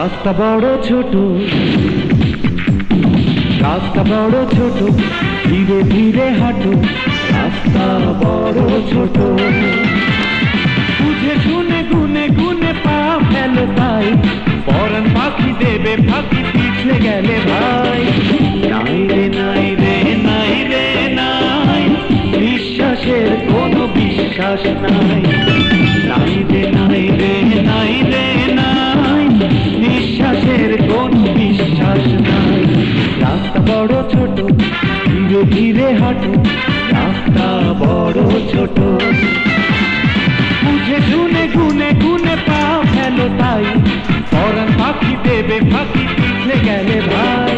রাস্তা বড় ছোট। রাস্তা বড় ছোট, ধীরে ধীরে হাঁটো। রাস্তা বড় ছোট। বুঝে শুনে গুনে গুনে পা ফেলো তাই পরান পাখি দেবে, পাখি পিছলে গেলে ভাই। নাই রে নাই রে নাই রে, নাই। বিশ্বাসের কোনো বিশ্বাস নাই। নাই রে, নাই বড় ছোট, ধীরে ধীরে হাঁটো, রাস্তা বড় ছোট। বুঝে শুনে গুনে গুনে পা ফেলো তাই পরান পাখি দেবে পাখি পিছলে গেলে ভাই।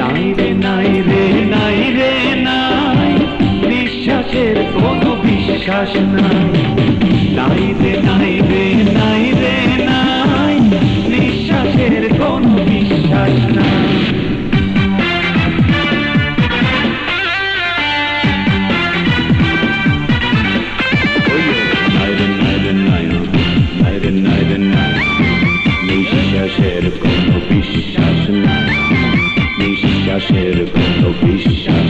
নাই রে নাই রে নাই রে, নাই বিশ্বাসের কোনো বিশ্বাস নাই। নাই রে নাই রে নাই রে, নাই বিশ্বাসের কোনো বিশ্বাস নাই। নিঃশ্বাসের কোনো বিশ্বাস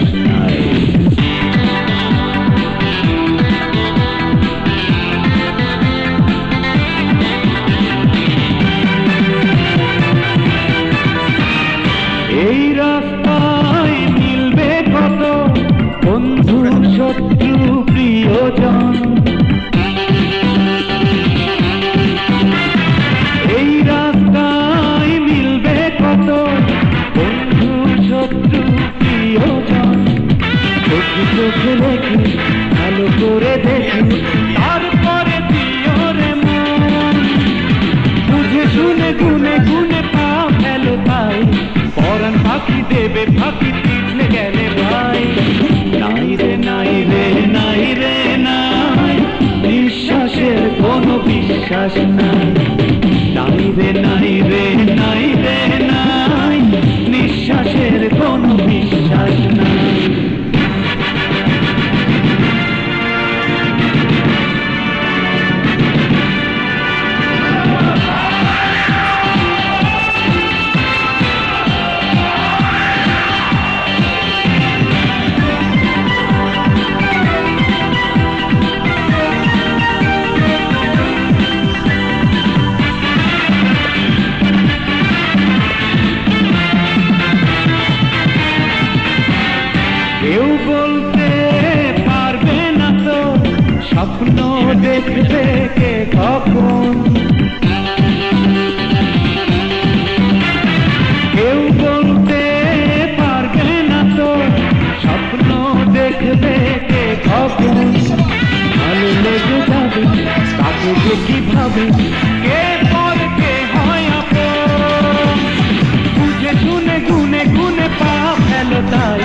গুনে গুনে পা ফেলো তাই। পরান পাখি দেবে পাখি পিছলে গেলে ভাই। নাই রে নাই রে নাই রে, নাই। নিঃশ্বাসের কোনো বিশ্বাস নাই। নাই রে নাই রে নাই রে, নাই। নিঃশ্বাসের কোনো বিশ্বাস নাই। দেখবে কে কখন ভালো লেগে যাবে তাকে যে কীভাবে কে পর কে হয় আপন বুঝে শুনে গুনে গুনে পা ফেলো তাই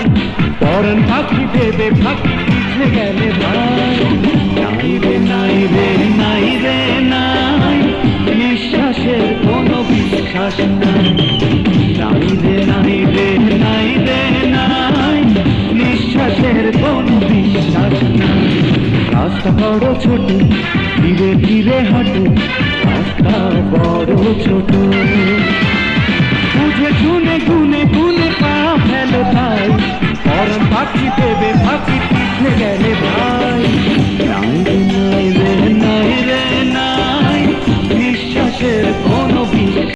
পরন পাখি দেবে পাখি পিছলে গেলে ভাই গুনে গুনে